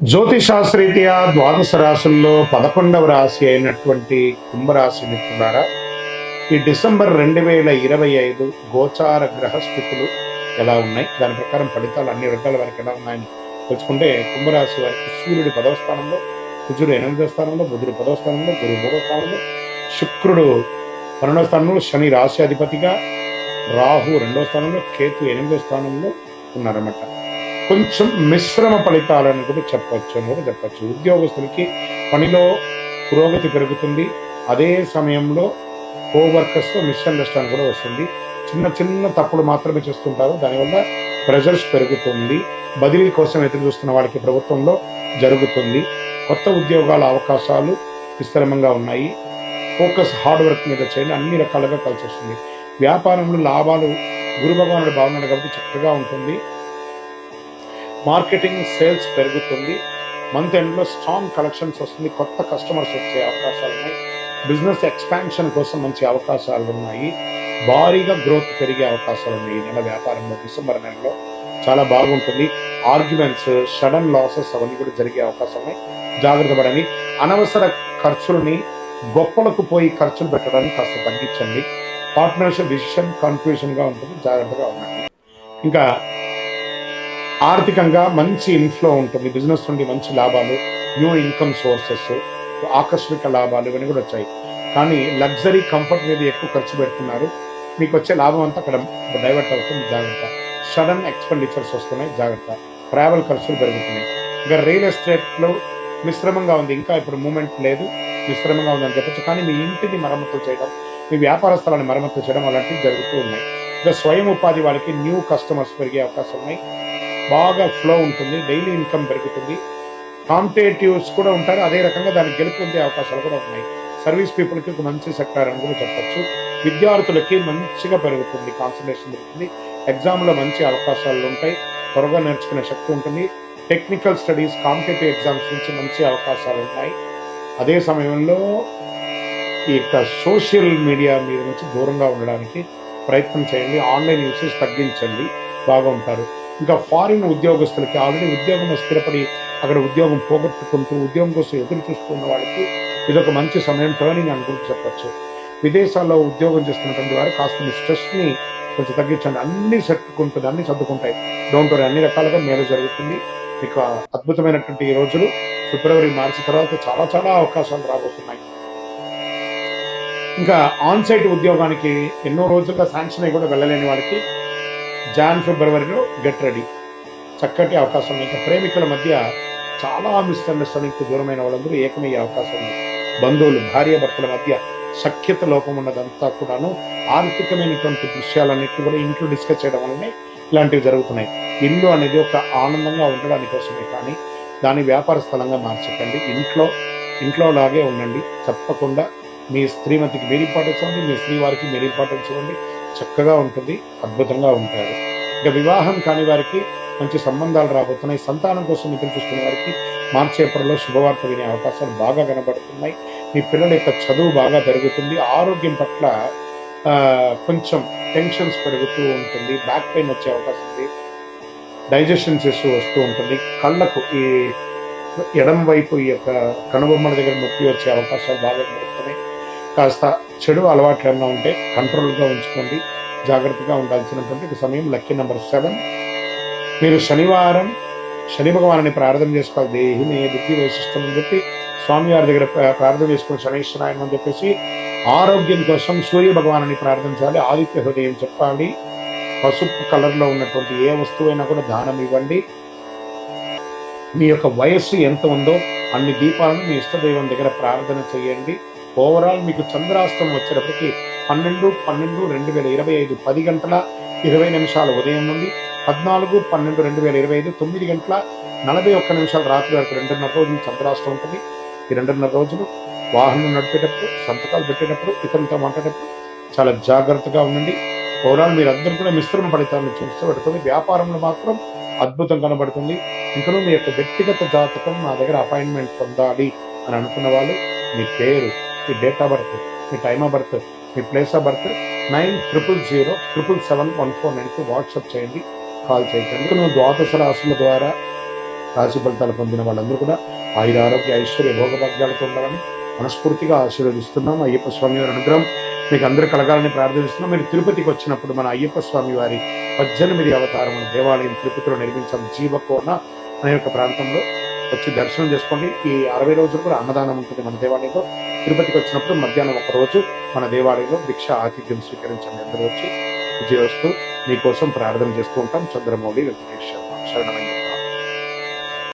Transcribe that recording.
జ్యోతిశాస్త్రీత్యా ద్వాదశ రాశుల్లో పదకొండవ రాశి అయినటువంటి కుంభరాశి మిత్రులారా ఈ డిసెంబర్ రెండు వేల ఇరవై ఐదు గోచార గ్రహ స్థితులు ఎలా ఉన్నాయి? దాని ప్రకారం ఫలితాలు అన్ని వర్గాల వారికి ఎలా ఉన్నాయని తెలుసుకుంటే కుంభరాశి వారికి సూర్యుడు పదవ స్థానంలో కుజుడు ఎనిమిదవ స్థానంలో బుధుడు పదవ స్థానంలో గురువు మూడవ స్థానంలో శుక్రుడు పన్నెండవ స్థానంలో శని రాశి అధిపతిగా రాహు రెండవ స్థానంలో కేతు ఎనిమిదవ స్థానంలో ఉన్నారన్నమాట. కొంచెం మిశ్రమ ఫలితాలను కూడా చెప్పొచ్చు అని కూడా చెప్పచ్చు. ఉద్యోగస్తులకి పనిలో పురోగతి పెరుగుతుంది. అదే సమయంలో కోవర్కర్స్తో మిస్అండర్స్టాండ్ కూడా వస్తుంది. చిన్న చిన్న తప్పులు మాత్రమే చేస్తుంటారు. దానివల్ల ప్రెజర్స్ పెరుగుతుంది. బదిలీ కోసం ఎదురు చూస్తున్న వాళ్ళకి ప్రభుత్వంలో జరుగుతుంది. కొత్త ఉద్యోగాల అవకాశాలు విస్తరంగా ఉన్నాయి. ఫోకస్ హార్డ్ వర్క్ మీద చేయండి. అన్ని రకాలుగా కలిసి వస్తుంది వ్యాపారంలో లాభాలు గురు భగవానుడు బాగున్నాడు కాబట్టి చక్కగా ఉంటుంది. మార్కెటింగ్ సేల్స్ పెరుగుతుంది. మంత్ ఎండ్లో స్ట్రాంగ్ కలెక్షన్స్ వస్తుంది. కొత్త కస్టమర్స్ వచ్చే అవకాశాలు ఉన్నాయి. బిజినెస్ ఎక్స్పాన్షన్ కోసం మంచి అవకాశాలు ఉన్నాయి. భారీగా గ్రోత్ పెరిగే అవకాశాలు ఉన్నాయి. ఈ నెల వ్యాపారంలో డిసెంబర్ నెలలో చాలా బాగుంటుంది. ఆర్గ్యుమెంట్స్ సడన్ లాసెస్ అవన్నీ కూడా జరిగే అవకాశం ఉన్నాయి. జాగ్రత్త పడండి. అనవసర ఖర్చులని గొప్పలకు పోయి ఖర్చులు పెట్టడానికి కాస్త తగ్గించండి. పార్ట్నర్షిప్ డిసిషన్ కన్ఫ్యూజన్గా ఉంటుంది. జాగ్రత్తగా ఉండండి. ఇంకా ఆర్థికంగా మంచి ఇన్ఫ్లో ఉంటుంది. బిజినెస్ నుండి మంచి లాభాలు న్యూ ఇన్కమ్ సోర్సెస్ ఆకస్మిక లాభాలు ఇవన్నీ కూడా వచ్చాయి. కానీ లగ్జరీ కంఫర్ట్ మీద ఎక్కువ ఖర్చు పెడుతున్నారు. మీకు వచ్చే లాభం అంతా అక్కడ డైవర్ట్ అవుతుంది. జాగ్రత్త. సడన్ ఎక్స్పెండిచర్స్ వస్తున్నాయి. జాగ్రత్త. ట్రావెల్ ఖర్చులు పెరుగుతున్నాయి. ఇంకా రియల్ ఎస్టేట్లో మిశ్రమంగా ఉంది. ఇంకా ఇప్పుడు మూమెంట్ లేదు. మిశ్రమంగా ఉందని చెప్పచ్చు. కానీ మీ ఇంటిని మరమ్మతులు చేయడం మీ వ్యాపార స్థలాన్ని మరమ్మతులు చేయడం అలాంటివి జరుగుతూ ఉన్నాయి. ఇంకా స్వయం ఉపాధి వాళ్ళకి న్యూ కస్టమర్స్ పెరిగే అవకాశం ఉన్నాయి. బాగా ఫ్లో ఉంటుంది డైలీ ఇన్కమ్ పెరుగుతుంది. కాంపిటేటివ్స్ కూడా ఉంటారు అదే రకంగా దానికి గెలుపు ఉండే అవకాశాలు కూడా ఉన్నాయి. సర్వీస్ పీపుల్కి ఒక మంచి సెక్టార్ అని కూడా చెప్పచ్చు. విద్యార్థులకి మంచిగా పెరుగుతుంది కాన్సన్ట్రేషన్ పెరుగుతుంది. ఎగ్జామ్లో మంచి అవకాశాలు ఉంటాయి త్వరగా నేర్చుకునే శక్తి ఉంటుంది. టెక్నికల్ స్టడీస్ కాంపిటేటివ్ ఎగ్జామ్స్ నుంచి మంచి అవకాశాలు ఉన్నాయి అదే సమయంలో ఈ యొక్క సోషల్ మీడియా మీద నుంచి దూరంగా ఉండడానికి ప్రయత్నం చేయండి. ఆన్లైన్ యూసేజ్ తగ్గించండి. బాగా ఉంటారు ఇంకా ఫారిన్ ఉద్యోగస్తులకి ఆల్రెడీ ఉద్యోగంలో స్థిరపడి అక్కడ ఉద్యోగం పోగొట్టుకుంటూ ఉద్యోగం కోసం ఎదురు చూస్తున్న వాళ్ళకి ఇదొక మంచి సమయం టర్నింగ్ అని గురించి చెప్పచ్చు. విదేశాల్లో ఉద్యోగం చేస్తున్నటువంటి వారు కాస్త మీ స్ట్రెస్ని కొంచెం తగ్గించండి. అన్ని సర్దుకుంటుంది అన్నీ సర్దుకుంటాయి. డోంట్ వరీ అన్ని రకాలుగా మేలు జరుగుతుంది. మీకు అద్భుతమైనటువంటి ఈ రోజులు ఫిబ్రవరి మార్చి తర్వాత చాలా చాలా అవకాశాలు రాబోతున్నాయి. ఇంకా ఆన్సైట్ ఉద్యోగానికి ఎన్నో రోజులుగా శాంక్షన్ అయి కూడా వెళ్ళలేని వాడికి జాన్ ఫిబ్రవరిలో గెట్ రెడీ. చక్కటి అవకాశం ఇంకా ప్రేమికుల మధ్య చాలా మిస్అండర్స్టాండింగ్కి దూరమైన వాళ్ళందరూ ఏకమయ్యే అవకాశం ఉంది. బంధువులు భార్య భర్తల మధ్య సఖ్యత లోపం ఉన్నదంతా కూడాను ఆర్థికమైనటువంటి దృశ్యాలన్నింటినీ కూడా ఇంట్లో డిస్కస్ చేయడం వల్లనే ఇలాంటివి జరుగుతున్నాయి. ఇల్లు అనేది ఒక ఆనందంగా ఉండడానికి కోసమే కానీ దాని వ్యాపార స్థలంగా మార్చకండి. ఇంట్లో ఇంట్లో లాగే ఉండండి. తప్పకుండా మీ స్త్రీమతికి మీరు ఇంపార్టెన్స్ ఇవ్వండి. మీ స్త్రీ వారికి మీరు ఇంపార్టెన్స్ ఇవ్వండి. చక్కగా ఉంటుంది అద్భుతంగా ఉంటారు. ఇక వివాహం కాని వారికి మంచి సంబంధాలు రాబోతున్నాయి. సంతానం కోసం ఎదురు చూస్తున్న వారికి మార్చి ఏప్రిల్లో శుభవార్త వినే అవకాశాలు బాగా కనబడుతున్నాయి. మీ పిల్లల యొక్క చదువు బాగా పెరుగుతుంది. ఆరోగ్యం పట్ల ఆ, కొంచెం టెన్షన్స్ పెరుగుతూ ఉంటుంది. బ్యాక్ పెయిన్ వచ్చే అవకాశం ఉంది. డైజెషన్ ఇష్యూ వస్తూ ఉంటుంది. కళ్ళకు ఈ ఎడం వైపు ఈ యొక్క కనుబొమ్మల దగ్గర నొప్పి వచ్చే అవకాశాలు బాగా కనబడుతున్నాయి. కాస్త చెడు అలవాట్లు ఏమైనా ఉంటే కంట్రోల్గా ఉంచుకోండి. జాగ్రత్తగా ఉండాల్సినటువంటి ఒక సమయం లక్కీ నెంబర్ సెవెన్. మీరు శనివారం శని భగవాన్ని ప్రార్థన చేసుకోవాలి. దేహి నే బుద్ధి వైశిష్టం అని చెప్పి స్వామివారి దగ్గర ప్రార్థన చేసుకుని శనీశ్వరాయనం అని చెప్పేసి ఆరోగ్యం కోసం సూర్య భగవాన్ని ప్రార్థించాలి ఆదిత్య హృదయం చెప్పాలి. పసుపు కలర్లో ఉన్నటువంటి ఏ వస్తువైనా కూడా దానం ఇవ్వండి. మీ యొక్క వయస్సు ఎంత ఉందో అన్ని దీపాలను మీ ఇష్టదైవం దగ్గర ప్రార్థన చేయండి. ఓవరాల్ మీకు చంద్రాస్తం వచ్చేటప్పటికి పన్నెండు పన్నెండు రెండు వేల ఇరవై ఐదు పది గంటల ఇరవై నిమిషాల ఉదయం నుండి పద్నాలుగు పన్నెండు రెండు వేల ఇరవై ఐదు తొమ్మిది గంటల నలభై ఒక్క నిమిషాల రాత్రి వరకు రెండున్నర రోజులు చంద్రాస్తం ఉంటుంది. ఈ రెండున్నర రోజులు వాహనం నడిపేటప్పుడు సంతకాలు పెట్టేటప్పుడు ఇతరులతో మాట్లాడేటప్పుడు చాలా జాగ్రత్తగా ఉండండి. ఓవరాల్ మీరందరూ కూడా మిశ్రమ ఫలితాలను చూస్తూ పెడుతుంది వ్యాపారంలో మాత్రం అద్భుతం కనబడుతుంది. ఇంకనూ మీ యొక్క వ్యక్తిగత జాతకం నా దగ్గర అపాయింట్మెంట్ పొందాలి అని అనుకున్న వాళ్ళు మీ పేరు మీ డేట్ ఆఫ్ బర్త్ మీ time of birth me place of birth nine triple zero triple seven one four నైన్కి వాట్సాప్ చేయండి కాల్ చేయండి. నువ్వు ద్వాదశ రాశుల ద్వారా రాశి ఫలితాలు పొందిన వాళ్ళందరూ కూడా ఆయుర ఆరోగ్య ఐశ్వర్య భోగభాగ్యాలతో ఉండాలని మనస్ఫూర్తిగా ఆశీర్వదిస్తున్నాం. అయ్యప్ప స్వామి వారి అనుగ్రహం మీకు అందరూ కలగాలని ప్రార్థిస్తున్నాం. మీరు తిరుపతికి వచ్చినప్పుడు మన అయ్యప్ప స్వామి వారి పద్దెనిమిది అవతారం దేవాలయం తిరుపతిలో నిర్మించాం. జీవకోన అనే ఒక ప్రాంతంలో వచ్చి దర్శనం చేసుకోండి. ఈ అరవై రోజులు కూడా అన్నదానం ఉంటుంది మన దేవాలయంలో. తిరుపతికి వచ్చినప్పుడు మధ్యాహ్నం ఒక రోజు మన దేవాలయంలో దీక్ష ఆతిథ్యం స్వీకరించండి. అందరూ వచ్చి విజయవస్తు. మీకోసం ప్రార్థన చేస్తూ ఉంటాం. చంద్రమౌళి వెంకటేశ్వర శరణమయ్య